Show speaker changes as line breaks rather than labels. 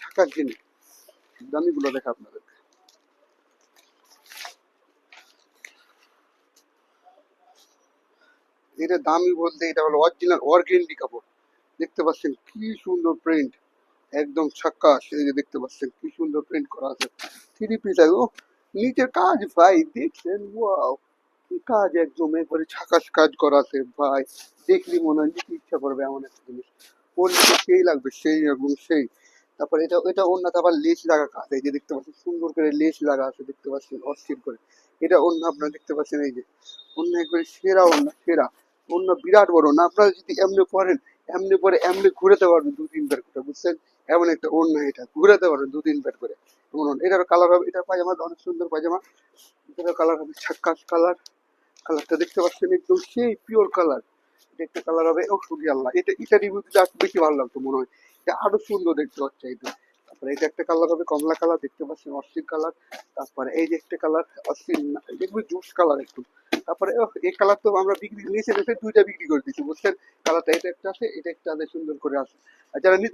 ঝাঁকা ঘেনে দামিগুলো দেখা আপনাদের এটা দামি বলতে এটা হলো অরিজিনাল অর্গেন্ডি কাপড়। দেখতে পাচ্ছেন কি সুন্দর প্রিন্ট একদম ছাক্কা যে দেখতে পাচ্ছেন কি সুন্দর প্রিন্ট করা আছে। থ্রি পিস ও নিচের কাজ ভাই, দেখছেন? ওয়াও কি কাজ একদম একবারে ছাকাস কাজ করা আছে। ভাই, দেখলি মনে হয় নিতে ইচ্ছা করবে এমন একটা জিনিস। ওর সেই লাগবে, সেই এবং সেই। তারপর এটা এটা অন্য আবার লেস লাগা কাজ এই যে দেখতে পাচ্ছেন, সুন্দর করে লেস লাগা আছে, দেখতে পাচ্ছেন, অস্থির করে। এটা অন্য আপনারা দেখতে পাচ্ছেন, এই যে অন্য একবারে সেরা অন্য সেরা। অন্য বিরাট বড় না আপনারা যদি এমনি পরেন, এমনি পরে এমনি ঘুরেতে পারবেন দু তিনবার করে, বুঝছেন? এমন একটা অন্য এটা, ঘুরেতে পারবেন দু তিনবার করে। এমন। এটার কালার হবে, এটা পায়জামা, অনেক সুন্দর পায়জামা। এটার কালার হবে ছাক্কাস কালার কালারটা দেখতে পাচ্ছেন, একদম সেই পিওর কালার এটা একটা কালার হবে ও সুরি আল্লাহ এটা এটা রিভিউ আর বেশি ভালো লাগতো মনে হয়। আরও সুন্দর দেখতে হচ্ছে এটা তারপরে এটা একটা কালার হবে, কমলা কালার দেখতে পাচ্ছেন অস্থির কালার তারপরে এই যে একটা কালার অস্থির দেখবি জুস কালার একটু তারপরে এই কালার তো আমরা বিক্রি রেখে দুইটা বিক্রি করে দিচ্ছি বুঝছেন? কালারটা এটা একটা আছে, এটা একটা আছে সুন্দর করে আছে। আর যারা নিতে